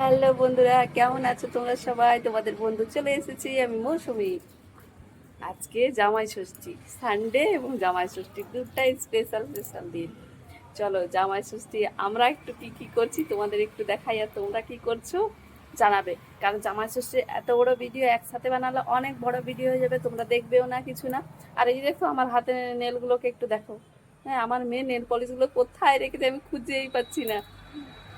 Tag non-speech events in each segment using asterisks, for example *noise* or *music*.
Hello বন্ধুরা, কেমন আছো তোমরা সবাই? তোমাদের বন্ধু চলে এসেছি আমি মৌসুমি। আজকে জামাই ষষ্ঠী সানডে এবং জামাই ষষ্ঠী, দুটাই স্পেশাল স্পেশাল দিন। চলো জামাই ষষ্ঠী, আমরা একটু কি কি করছি তোমাদের একটু দেখাই আর তোমরা কি করছ জানাবে। কারণ জামাই ষষ্ঠী এত বড় ভিডিও একসাথে বানালে অনেক বড় ভিডিও হয়ে যাবে, তোমরা দেখবেও না কিছু না। আর এই দেখো, আমার হাতে নেলগুলোকে একটু দেখো। হ্যাঁ আমার মেয়ে নেল পলিশগুলো কোথায় রেখেছে আমি খুঁজেই পাচ্ছি না।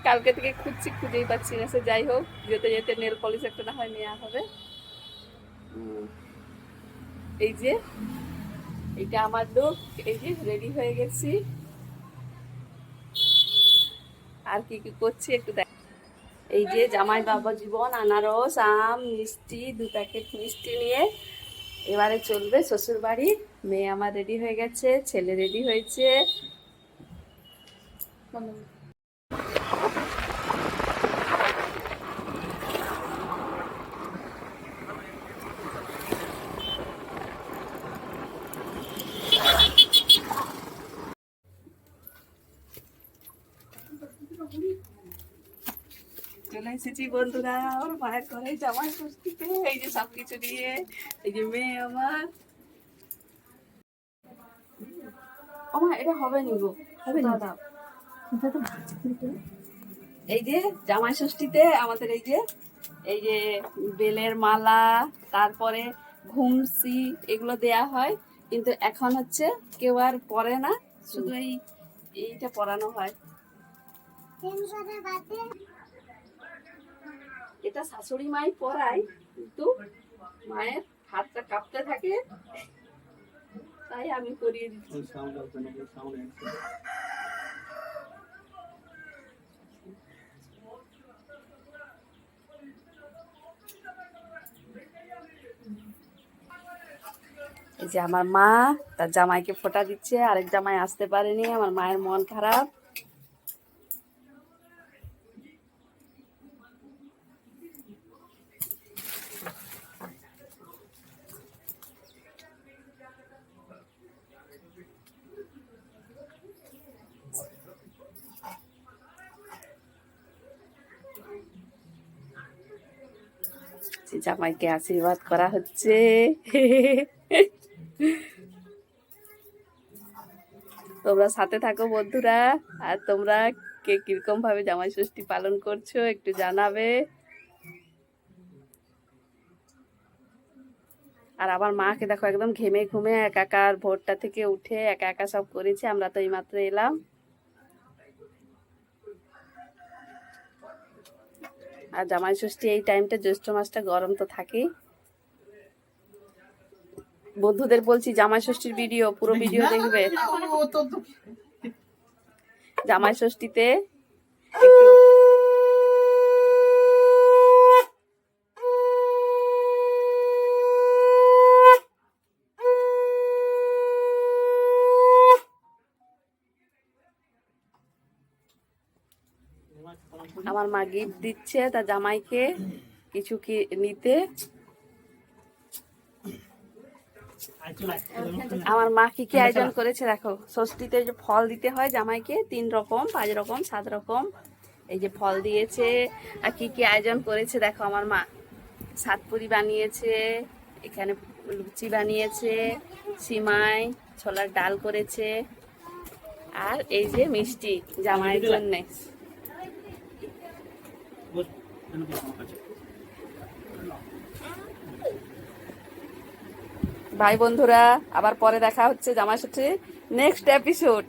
কালকে থেকে খুঁজছি খুঁজেই পাচ্ছি না। সে যাই হোক যেতে যেতে নেল পলিশ একটা না হয় নেওয়া হবে। এই যে এইটা আমার লোক এই যে রেডি হয়ে গেছি। আর কি কি করছি একটু দেখ এই যে জামাই বাবা জীবন আনারস আম মিষ্টি দু প্যাকেট মিষ্টি নিয়ে এবারে চলবে শ্বশুর বাড়ি মেয়ে আমার রেডি হয়ে গেছে ছেলে রেডি হয়েছে। চলে এসেছি বন্ধুরা ওর মায়ের ঘরে জামাই ষষ্ঠীতে। এই যে সব কিছু নিয়ে এই যে মেয়ে আমার। ও মা এটা হবে নি গো হবে না দাও। এই যে জামাই ষষ্ঠীতে আমাদের এই যে এই যে বেলের মালা, তারপরে ঘুমসি এগুলো দেয়া হয়। কিন্তু এখন হচ্ছে কেউ আর পরে না, শুধু এই এইটা পরানো হয়। এটা শাশুড়ি মাই পরায়, কিন্তু মায়ের হাতটা কাঁপতে থাকে। তাই আমি করিয়ে দিচ্ছি। এই যে আমার মা, তার জামাইকে ফোঁটা দিচ্ছে, আরেক জামাই আসতে পারেনি, আমার মায়ের মন খারাপ। জামাইকে আশীর্বাদ করা হচ্ছে। *laughs* তোমরা সাথে থাকো বন্ধুরা। আর তোমরা কে কীরকম ভাবে জামাই ষষ্ঠী পালন করছ একটু জানাবে। আর আমার মাকে দেখো একদম ঘেমে ঘুমে একাকার ভোরটা থেকে উঠে একা একা সব করেছে, আমরা তো এইমাত্র এলাম। আর জামাই ষষ্ঠী এই টাইমটা জ্যৈষ্ঠ মাসটা গরম তো থাকেই। বন্ধুদের বলছি জামাই ষষ্ঠীর ভিডিও পুরো ভিডিও দেখবে। জামাই ষষ্ঠীতে আমার মা গিফট দিচ্ছে তার জামাইকে কিছু কি নিতে। আমার মা কি কি আয়োজন করেছে দেখো। ষষ্ঠীতে যে ফল দিতে হয় জামাইকে, তিন রকম, পাঁচ রকম, সাত রকম। এই যে ফল দিয়েছে আর কি কি আয়োজন করেছে দেখো আমার মা। সাতপুরি বানিয়েছে, এখানে লুচি বানিয়েছে, সিমাই, ছোলার ডাল করেছে আর এই যে মিষ্টি জামাইয়ের জন্যে। ভাই বন্ধুরা আবার পরে দেখা হচ্ছে জামাই নেক্সট এপিসোড